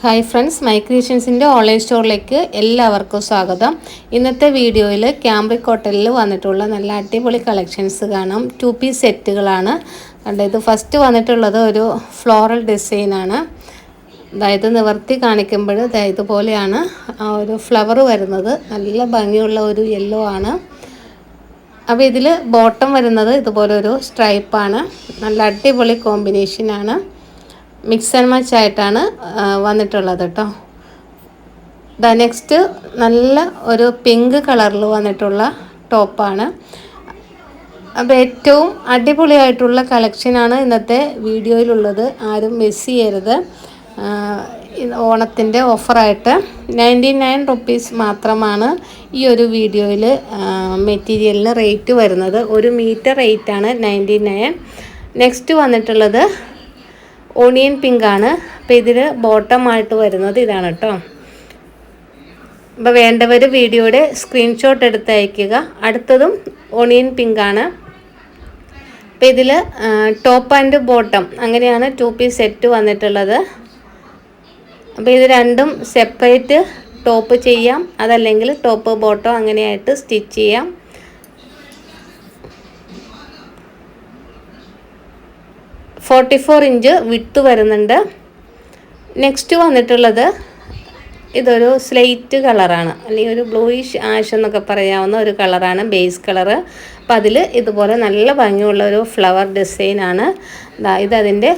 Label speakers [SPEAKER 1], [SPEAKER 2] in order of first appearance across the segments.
[SPEAKER 1] Hi friends my online സ്റ്റോറിലേക്ക് എല്ലാവർക്കും സ്വാഗതം. ഇന്നത്തെ വീഡിയോയിൽ ക്യാമ്പ്രിക് ഹോട്ടലിൽ വന്നിട്ടുള്ള നല്ല അടിപൊളി കളക്ഷൻസ് കാണാം. ടു പീസ് സെറ്റുകളാണ് ഇത് ഫസ്റ്റ് വന്നിട്ടുള്ളത് ഒരു ഫ്ലോറൽ ഡിസൈനാണ് അതായത് നിവർത്തി കാണിക്കുമ്പോൾ ഇതുപോലെയാണ് ആ ഒരു ഫ്ലവർ വരുന്നത്. നല്ല ഭംഗിയുള്ള ഒരു യെല്ലോ ആണ്. അപ്പോൾ ഇതിൽ ബോട്ടം വരുന്നത് ഇതുപോലൊരു സ്ട്രൈപ്പാണ് നല്ല അടിപൊളി കോമ്പിനേഷനാണ് മിക്സ് ആൻഡ് മാച്ച് ആയിട്ടാണ് വന്നിട്ടുള്ളത് കേട്ടോ. ദ നെക്സ്റ്റ് നല്ല ഒരു പിങ്ക് കളറിൽ വന്നിട്ടുള്ള ടോപ്പാണ് അപ്പോൾ ഏറ്റവും അടിപൊളിയായിട്ടുള്ള കളക്ഷനാണ് ഇന്നത്തെ വീഡിയോയിലുള്ളത്. ആരും മിസ് ചെയ്യരുത്. ഓണത്തിന്റെ ഓഫറായിട്ട് നയന്റി നയൻ റുപ്പീസ് മാത്രമാണ് ഈ ഒരു വീഡിയോയിൽ മെറ്റീരിയലിന് റേറ്റ് വരുന്നത്. ഒരു മീറ്റർ റേറ്റാണ് നയന്റി നയൻ നെക്സ്റ്റ് വന്നിട്ടുള്ളത് ഓണിയൻ പിങ്കാണ് അപ്പോൾ ഇതിൽ ബോട്ടമായിട്ട് വരുന്നത് ഇതാണ് കേട്ടോ അപ്പോൾ വേണ്ടവർ വീഡിയോയുടെ സ്ക്രീൻഷോട്ട് എടുത്ത് അയക്കുക അടുത്തതും ഓണിയൻ പിങ്കാണ് അപ്പോൾ ഇതിൽ ടോപ്പ് ആൻഡ് ബോട്ടം അങ്ങനെയാണ് ടു പീസ് സെറ്റ് വന്നിട്ടുള്ളത്. അപ്പോൾ ഇത് രണ്ടും സെപ്പറേറ്റ് ടോപ്പ് ചെയ്യാം. അതല്ലെങ്കിൽ ടോപ്പ് ബോട്ടം അങ്ങനെയായിട്ട് സ്റ്റിച്ച് ചെയ്യാം. ഫോർട്ടി ഫോർ ഇഞ്ച് വിട്ട് വരുന്നുണ്ട്. നെക്സ്റ്റ് വന്നിട്ടുള്ളത് ഇതൊരു സ്ലേറ്റ് കളറാണ്. അല്ലെങ്കിൽ ഒരു ബ്ലൂയിഷ് ആഷ് എന്നൊക്കെ പറയാവുന്ന ഒരു കളറാണ് ബേസ് കളറ്. അപ്പം അതിൽ ഇതുപോലെ നല്ല ഭംഗിയുള്ള ഒരു ഫ്ലവർ ഡിസൈനാണ് ഇതതിന്റെ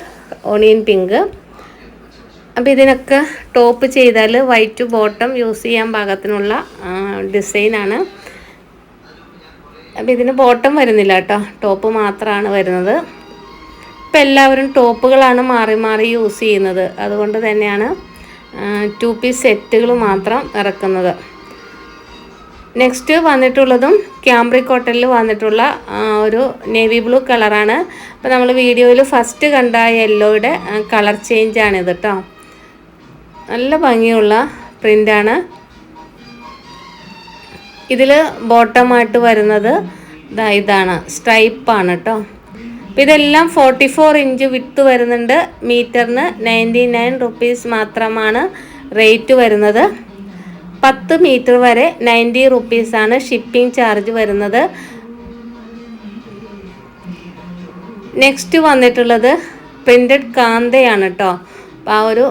[SPEAKER 1] ഓണിയൻ പിങ്ക് അപ്പോൾ ഇതിനൊക്കെ ടോപ്പ് ചെയ്താൽ വൈറ്റ് ബോട്ടം യൂസ് ചെയ്യാൻ പാകത്തിനുള്ള ഡിസൈനാണ് അപ്പോൾ ഇതിന് ബോട്ടം വരുന്നില്ല കേട്ടോ. ടോപ്പ് മാത്രമാണ് വരുന്നത്. ഇപ്പം എല്ലാവരും ടോപ്പുകളാണ് മാറി മാറി യൂസ് ചെയ്യുന്നത്. അതുകൊണ്ട് തന്നെയാണ് ടു പീസ് സെറ്റുകൾ മാത്രം ഇറക്കുന്നത്. നെക്സ്റ്റ് വന്നിട്ടുള്ളതും ക്യാമ്പ്രി കോട്ടണിൽ വന്നിട്ടുള്ള ഒരു നേവി ബ്ലൂ കളറാണ്. അപ്പോൾ നമ്മൾ വീഡിയോയിൽ ഫസ്റ്റ് കണ്ട യെല്ലോയുടെ കളർ ചേഞ്ചാണിത് കേട്ടോ നല്ല ഭംഗിയുള്ള പ്രിന്റാണ് ഇതിൽ ബോട്ടമായിട്ട് വരുന്നത് ഇതാണ് സ്ട്രൈപ്പാണ് കേട്ടോ ഇതെല്ലാം ഫോർട്ടി ഫോർ ഇഞ്ച് വിത്ത് വരുന്നുണ്ട്. മീറ്ററിന് നയന്റി നയൻ റുപ്പീസ് മാത്രമാണ് റേറ്റ് വരുന്നത്. പത്ത് മീറ്റർ വരെ നയന്റി റുപ്പീസാണ് ഷിപ്പിംഗ് ചാർജ് വരുന്നത്. നെക്സ്റ്റ് വന്നിട്ടുള്ളത് പ്രിന്റഡ് കാന്തയാണ് കേട്ടോ അപ്പോൾ ആ ഒരു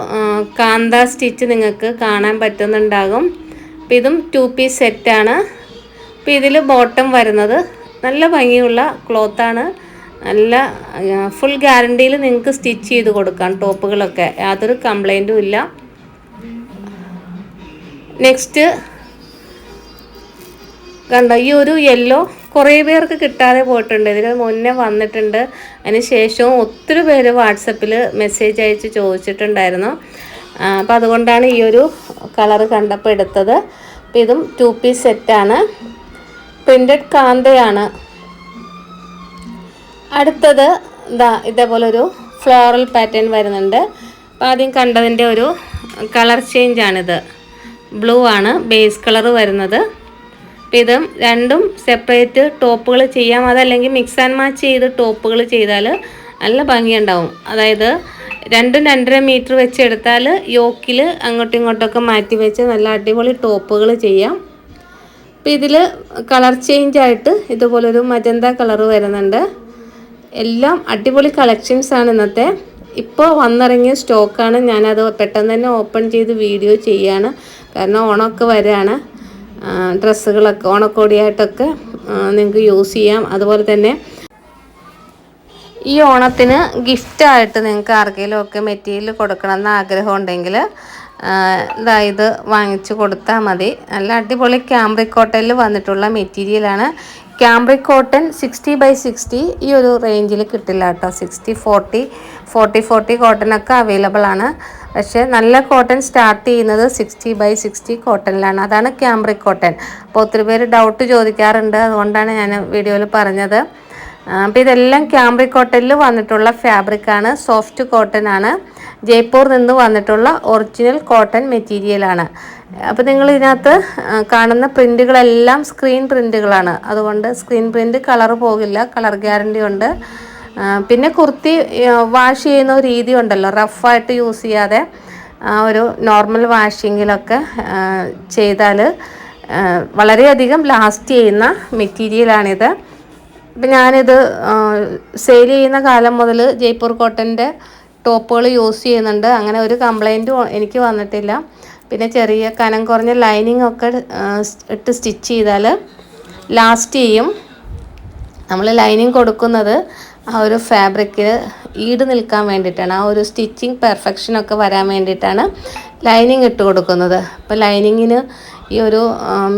[SPEAKER 1] കാന്ത സ്റ്റിച്ച് നിങ്ങൾക്ക് കാണാൻ പറ്റുന്നുണ്ടാകും. അപ്പം ഇതും ടു പീസ് സെറ്റാണ് അപ്പം ഇതിൽ ബോട്ടം വരുന്നത്. നല്ല ഭംഗിയുള്ള ക്ലോത്താണ് നല്ല ഫുൾ ഗ്യാരണ്ടിയിൽ നിങ്ങൾക്ക് സ്റ്റിച്ച് ചെയ്ത് കൊടുക്കാം ടോപ്പുകളൊക്കെ. യാതൊരു കംപ്ലൈന്റും ഇല്ല. നെക്സ്റ്റ് കണ്ട ഈ ഒരു യെല്ലോ കുറേ പേർക്ക് കിട്ടാതെ പോയിട്ടുണ്ട്. ഇതിന് മുന്നേ വന്നിട്ടുണ്ട്. അതിന് ശേഷവും ഒത്തിരി പേര് വാട്സപ്പിൽ മെസ്സേജ് അയച്ച് ചോദിച്ചിട്ടുണ്ടായിരുന്നു. അപ്പം അതുകൊണ്ടാണ് ഈ ഒരു കളറ് കണ്ടപ്പോൾ എടുത്തത്. അപ്പം ഇതും ടു പീസ് സെറ്റാണ് പ്രിന്റഡ് കാന്തയാണ്. അടുത്തത് ഇതാ ഇതേപോലെ ഒരു ഫ്ലോറൽ പാറ്റേൺ വരുന്നുണ്ട്. അപ്പോൾ ആദ്യം കണ്ടതിന്റെ ഒരു കളർ ചേഞ്ച് ആണിത്. ബ്ലൂ ആണ് ബേസ് കളർ വരുന്നത്. അപ്പോൾ ഇത് രണ്ടും സെപ്പറേറ്റ് ടോപ്പുകൾ ചെയ്യാം. അതല്ലെങ്കിൽ മിക്സ് ആൻഡ് മാച്ച് ചെയ്ത് ടോപ്പുകൾ ചെയ്താൽ നല്ല ഭംഗിയുണ്ടാവും. അതായത് രണ്ടും രണ്ടര മീറ്റർ വെച്ച് എടുത്താൽ യോക്കിൽ അങ്ങോട്ടും ഇങ്ങോട്ടൊക്കെ മാറ്റി വെച്ച് നല്ല അടിപൊളി ടോപ്പുകൾ ചെയ്യാം. അപ്പോൾ ഇതിൽ കളർ ചേഞ്ച് ആയിട്ട് ഇതുപോലൊരു മജന്ത കളർ വരുന്നുണ്ട്. എല്ലാം അടിപൊളി കളക്ഷൻസ് ആണ് ഇന്നത്തെ. ഇപ്പോൾ വന്നിറങ്ങിയ സ്റ്റോക്കാണ് ഞാനത് പെട്ടെന്ന് തന്നെ ഓപ്പൺ ചെയ്ത് വീഡിയോ ചെയ്യാണ്. കാരണം ഓണമൊക്കെ വരികയാണ് ഡ്രസ്സുകളൊക്കെ ഓണക്കോടിയായിട്ടൊക്കെ നിങ്ങൾക്ക് യൂസ് ചെയ്യാം. അതുപോലെ തന്നെ ഈ ഓണത്തിന് ഗിഫ്റ്റായിട്ട് നിങ്ങൾക്ക് ആർക്കെങ്കിലും ഒക്കെ മെറ്റീരിയൽ കൊടുക്കണമെന്ന് ആഗ്രഹം ഉണ്ടെങ്കിൽ ഇത് വാങ്ങിച്ചു കൊടുത്താൽ മതി. നല്ല അടിപൊളി ക്യാമ്പ്രിക്കോട്ടയിൽ വന്നിട്ടുള്ള മെറ്റീരിയലാണ് cambric cotton sixty by sixty ഈ ഒരു റേഞ്ചിൽ കിട്ടില്ല കേട്ടോ സിക്സ്റ്റി ഫോർട്ടി ഫോർട്ടി ഫോർട്ടി കോട്ടനൊക്കെ അവൈലബിൾ ആണ്. പക്ഷേ നല്ല കോട്ടൺ സ്റ്റാർട്ട് ചെയ്യുന്നത് സിക്സ്റ്റി ബൈ സിക്സ്റ്റി കോട്ടണിലാണ് അതാണ് ക്യാമ്പ്രിക് കോട്ടൺ അപ്പോൾ ഒത്തിരി പേര് ഡൗട്ട് ചോദിക്കാറുണ്ട്. അതുകൊണ്ടാണ് ഞാൻ വീഡിയോയിൽ പറഞ്ഞത്. അപ്പോൾ ഇതെല്ലാം ക്യാമ്പ്രിക് കോട്ടണിൽ വന്നിട്ടുള്ള ഫാബ്രിക്കാണ് സോഫ്റ്റ് കോട്ടൺ ആണ്. ജയ്പൂർ നിന്ന് വന്നിട്ടുള്ള ഒറിജിനൽ കോട്ടൺ മെറ്റീരിയലാണ് അപ്പോൾ നിങ്ങൾ ഇതിനകത്ത് കാണുന്ന പ്രിന്റുകളെല്ലാം സ്ക്രീൻ പ്രിന്റുകളാണ് അതുകൊണ്ട് സ്ക്രീൻ പ്രിന്റ് കളർ പോകില്ല. കളർ ഗ്യാരണ്ടി ഉണ്ട്. പിന്നെ കുർത്തി വാഷ് ചെയ്യുന്ന ഒരു രീതി ഉണ്ടല്ലോ. റഫായിട്ട് യൂസ് ചെയ്യാതെ ഒരു നോർമൽ വാഷിങ്ങിലൊക്കെ ചെയ്താൽ വളരെയധികം ലാസ്റ്റ് ചെയ്യുന്ന മെറ്റീരിയലാണിത് ഇപ്പം ഞാനിത് സെയിൽ ചെയ്യുന്ന കാലം മുതൽ ജയ്പൂർ കോട്ടന്റെ ടോപ്പുകൾ യൂസ് ചെയ്യുന്നുണ്ട്. അങ്ങനെ ഒരു കംപ്ലൈന്റും എനിക്ക് വന്നിട്ടില്ല. പിന്നെ ചെറിയ കനം കുറഞ്ഞ ലൈനിങ് ഒക്കെ ഇട്ട് സ്റ്റിച്ച് ചെയ്താൽ ലാസ്റ്റ് ചെയ്യും. നമ്മൾ ലൈനിങ് കൊടുക്കുന്നത് ആ ഒരു ഫാബ്രിക്കിൽ ഈട് നിൽക്കാൻ വേണ്ടിയിട്ടാണ്. ആ ഒരു സ്റ്റിച്ചിങ് പെർഫെക്ഷനൊക്കെ വരാൻ വേണ്ടിയിട്ടാണ് ലൈനിങ് ഇട്ട് കൊടുക്കുന്നത്. ഇപ്പോൾ ലൈനിങ്ങിന് ഈ ഒരു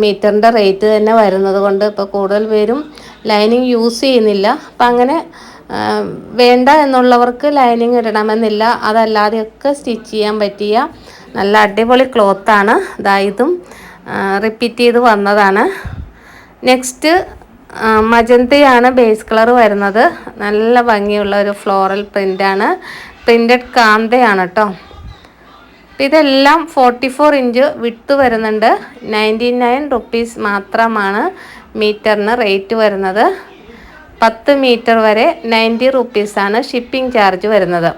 [SPEAKER 1] മീറ്ററിന്റെ റേറ്റ് തന്നെ വരുന്നത് കൊണ്ട് ഇപ്പോൾ കൂടുതൽ പേരും ലൈനിങ് യൂസ് ചെയ്യുന്നില്ല. അപ്പം അങ്ങനെ വേണ്ട എന്നുള്ളവർക്ക് ലൈനിങ് ഇടണമെന്നില്ല. അതല്ലാതെയൊക്കെ സ്റ്റിച്ച് ചെയ്യാൻ പറ്റിയ നല്ല അടിപൊളി ക്ലോത്താണ് ഇതായതും റിപ്പീറ്റ് ചെയ്ത് വന്നതാണ്. നെക്സ്റ്റ് മജന്തയാണ് ബേസ് കളർ വരുന്നത്. നല്ല ഭംഗിയുള്ള ഒരു ഫ്ലോറൽ പ്രിന്റാണ് പ്രിന്റഡ് കാന്തയാണ് കേട്ടോ ഇതെല്ലാം ഫോർട്ടി ഫോർ ഇഞ്ച് വിട്ട് വരുന്നുണ്ട്. നയന്റി നയൻ റുപ്പീസ് മാത്രമാണ്. മീറ്ററിന് റേറ്റ് വരുന്നത് പത്ത് മീറ്റർ വരെ നയന്റി റുപ്പീസാണ് ഷിപ്പിംഗ് ചാർജ് വരുന്നത്.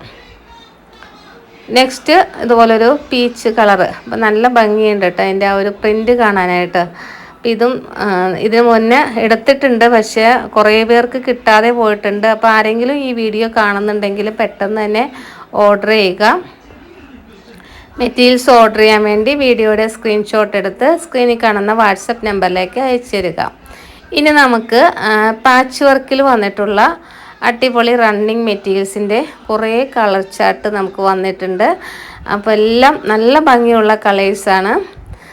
[SPEAKER 1] നെക്സ്റ്റ് ഇതുപോലൊരു പീച്ച് കളറ്. അപ്പം നല്ല ഭംഗിയുണ്ട് കേട്ടോ അതിന്റെ ആ ഒരു പ്രിന്റ് കാണാനായിട്ട്. അപ്പം ഇതും ഇതിന് മുന്നേ എടുത്തിട്ടുണ്ട് പക്ഷേ കുറേ പേർക്ക് കിട്ടാതെ പോയിട്ടുണ്ട്. അപ്പോൾ ആരെങ്കിലും ഈ വീഡിയോ കാണുന്നുണ്ടെങ്കിൽ പെട്ടെന്ന് തന്നെ ഓർഡർ ചെയ്യുക. മെറ്റീരിയൽസ് ഓർഡർ ചെയ്യാൻ വേണ്ടി വീഡിയോയുടെ സ്ക്രീൻഷോട്ട് എടുത്ത് സ്ക്രീനിൽ കാണുന്ന വാട്സപ്പ് നമ്പറിലേക്ക് അയച്ചു തരിക ഇനി നമുക്ക് പാച്ച് വർക്കിൽ വന്നിട്ടുള്ള അടിപൊളി റണ്ണിങ് മെറ്റീരിയൽസിന്റെ കുറേ കളർ ചാർട്ട് നമുക്ക് വന്നിട്ടുണ്ട്. അപ്പോൾ എല്ലാം നല്ല ഭംഗിയുള്ള കളേഴ്സാണ്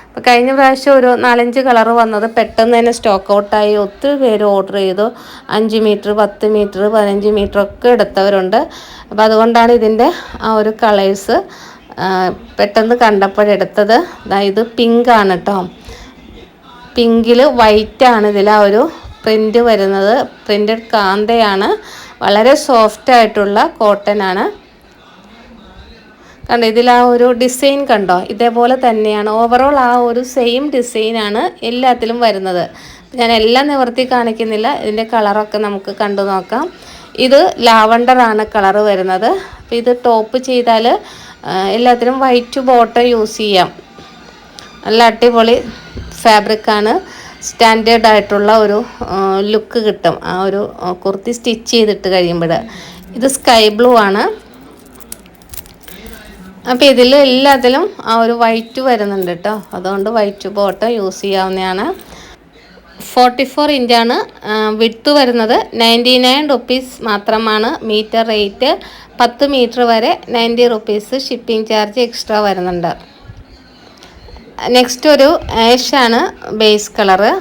[SPEAKER 1] അപ്പോൾ കഴിഞ്ഞ പ്രാവശ്യം ഒരു നാലഞ്ച് കളർ വന്നത് പെട്ടെന്ന് തന്നെ സ്റ്റോക്ക് ഔട്ടായി ഒത്തിരി പേര് ഓർഡർ ചെയ്തു. അഞ്ച് മീറ്റർ പത്ത് മീറ്റർ പതിനഞ്ച് മീറ്റർ ഒക്കെ എടുത്തവരുണ്ട്. അപ്പോൾ അതുകൊണ്ടാണ് ഇതിന്റെ ആ ഒരു കളേഴ്സ് പെട്ടെന്ന് കണ്ടപ്പോഴെടുത്തത് അതായത് പിങ്ക് ആണ് കേട്ടോ പിങ്കിൽ വൈറ്റ് ആണ് ഇതിൽ ആ ഒരു പ്രിന്റ് വരുന്നത്. പ്രിന്റഡ് കാന്തയാണ്. വളരെ സോഫ്റ്റ് ആയിട്ടുള്ള കോട്ടൺ ആണ്. കണ്ടോ ഇതിൽ ആ ഒരു ഡിസൈൻ കണ്ടോ? ഇതേപോലെ തന്നെയാണ്. ഓവറോൾ ആ ഒരു സെയിം ഡിസൈനാണ് എല്ലാത്തിലും വരുന്നത്. ഞാൻ എല്ലാം നിവർത്തി കാണിക്കുന്നില്ല. ഇതിന്റെ കളറൊക്കെ നമുക്ക് കണ്ടു നോക്കാം. ഇത് ലാവണ്ടർ ആണ് കളർ വരുന്നത്. അപ്പോൾ ഇത് ടോപ്പ് ചെയ്താൽ എല്ലാത്തിനും വൈറ്റ് ബോട്ടം യൂസ് ചെയ്യാം. നല്ല അടിപൊളി ഫാബ്രിക്കാണ് സ്റ്റാൻഡേർഡ് ആയിട്ടുള്ള ഒരു ലുക്ക് കിട്ടും. ആ ഒരു കുർത്തി സ്റ്റിച്ച് ചെയ്തിട്ട് കഴിയുമ്പോൾ ഇത് സ്കൈ ബ്ലൂ ആണ്. അപ്പോൾ ഇതിൽ എല്ലാത്തിലും ആ ഒരു വൈറ്റ് വരുന്നുണ്ട് കേട്ടോ അതുകൊണ്ട് വൈറ്റ് ബോട്ടം യൂസ് ചെയ്യാവുന്നതാണ്. ഫോർട്ടി ഫോർ ഇഞ്ചാണ് വിട്ട് വരുന്നത്. നയന്റി നയൻ റുപ്പീസ് മാത്രമാണ് മീറ്റർ റേറ്റ്. പത്ത് മീറ്റർ വരെ ninety rupees shipping charge extra വരുന്നുണ്ട്. നെക്സ്റ്റ് ഒരു ആഷാണ് ബേസ് കളറ്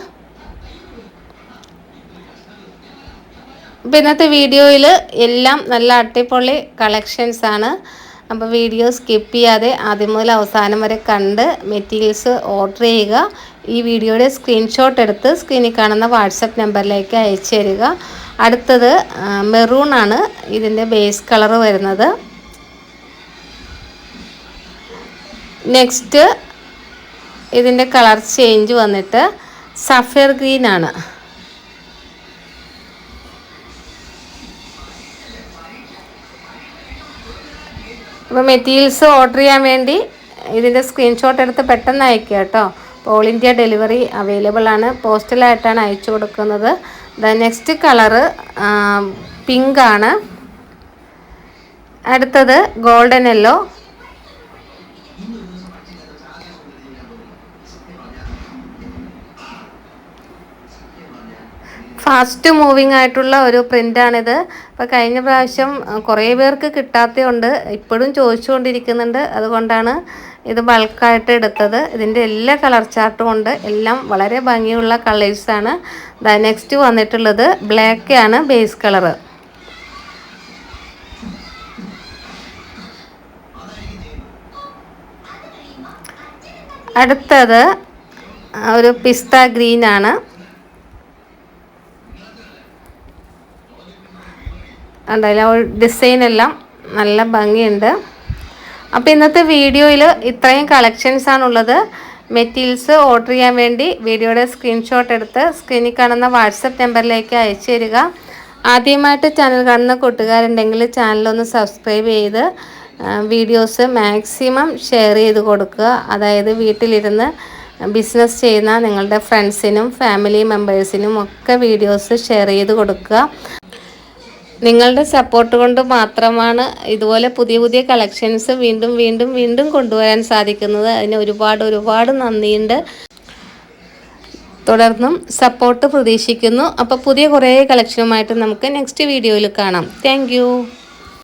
[SPEAKER 1] അപ്പോൾ ഇന്നത്തെ വീഡിയോയിൽ എല്ലാം നല്ല അടിപൊളി കളക്ഷൻസ് ആണ്. അപ്പോൾ വീഡിയോ സ്കിപ്പ് ചെയ്യാതെ ആദ്യം മുതൽ അവസാനം വരെ കണ്ട് മെറ്റീരിയൽസ് ഓർഡർ ചെയ്യുക. ഈ വീഡിയോയുടെ സ്ക്രീൻഷോട്ട് എടുത്ത് സ്ക്രീനിൽ കാണുന്ന വാട്സപ്പ് നമ്പറിലേക്ക് അയച്ചു തരിക. അടുത്തത് മെറൂൺ ആണ് ഇതിന്റെ ബേസ് കളർ വരുന്നത്. നെക്സ്റ്റ് ഇതിന്റെ കളർ ചേഞ്ച് വന്നിട്ട് സഫയർ ഗ്രീൻ ആണ്. അപ്പോൾ മെറ്റീരിയൽസ് ഓർഡർ ചെയ്യാൻ വേണ്ടി ഇതിന്റെ സ്ക്രീൻഷോട്ട് എടുത്ത് പെട്ടെന്ന് അയക്കുക കേട്ടോ. ഓൾ ഇന്ത്യ ഡെലിവറി അവൈലബിൾ ആണ്. പോസ്റ്റലായിട്ടാണ് അയച്ചു കൊടുക്കുന്നത്. ദ നെക്സ്റ്റ് കളറ് പിങ്ക് ആണ്. അടുത്തത് ഗോൾഡൻ യെല്ലോ. ഫാസ്റ്റ് മൂവിങ് ആയിട്ടുള്ള ഒരു പ്രിന്റാണിത് അപ്പോൾ കഴിഞ്ഞ പ്രാവശ്യം കുറേ പേർക്ക് കിട്ടാത്തതുകൊണ്ട് ഇപ്പോഴും ചോദിച്ചുകൊണ്ടിരിക്കുന്നുണ്ട്. അതുകൊണ്ടാണ് ഇത് ബൾക്കായിട്ട് എടുത്തത്. ഇതിന്റെ എല്ലാ കളർ ചാർട്ടും ഉണ്ട്. എല്ലാം വളരെ ഭംഗിയുള്ള കളേഴ്സാണ് നെക്സ്റ്റ് വന്നിട്ടുള്ളത് ബ്ലാക്ക് ആണ് ബേസ് കളറ് അടുത്തത് ഒരു പിസ്ത ഗ്രീൻ ആണ്. ഡിസൈൻ എല്ലാം നല്ല ഭംഗിയുണ്ട്. അപ്പോൾ ഇന്നത്തെ വീഡിയോയിൽ ഇത്രയും കളക്ഷൻസ് ആണുള്ളത്. മെറ്റീരിയൽസ് ഓർഡർ ചെയ്യാൻ വേണ്ടി വീഡിയോയുടെ സ്ക്രീൻഷോട്ട് എടുത്ത് സ്ക്രീനിൽ കാണുന്ന വാട്സപ്പ് നമ്പറിലേക്ക് അയച്ചു തരിക. ആദ്യമായിട്ട് ചാനൽ കാണുന്ന കൂട്ടുകാരുണ്ടെങ്കിൽ ചാനലൊന്ന് സബ്സ്ക്രൈബ് ചെയ്ത് വീഡിയോസ് മാക്സിമം ഷെയർ ചെയ്ത് കൊടുക്കുക. അതായത് വീട്ടിലിരുന്ന് ബിസിനസ് ചെയ്യുന്ന നിങ്ങളുടെ ഫ്രണ്ട്സിനും ഫാമിലി മെമ്പേഴ്സിനും ഒക്കെ വീഡിയോസ് ഷെയർ ചെയ്ത് കൊടുക്കുക. നിങ്ങളുടെ സപ്പോർട്ട് കൊണ്ട് മാത്രമാണ് ഇതുപോലെ പുതിയ പുതിയ കളക്ഷൻസ് വീണ്ടും വീണ്ടും വീണ്ടും കൊണ്ടുവരാൻ സാധിക്കുന്നത്. അതിന് ഒരുപാട് ഒരുപാട് നന്ദിയുണ്ട്. തുടർന്നും സപ്പോർട്ട് പ്രതീക്ഷിക്കുന്നു. അപ്പോൾ പുതിയ കുറേ കളക്ഷനുമായിട്ട് നമുക്ക് നെക്സ്റ്റ് വീഡിയോയിൽ കാണാം. താങ്ക്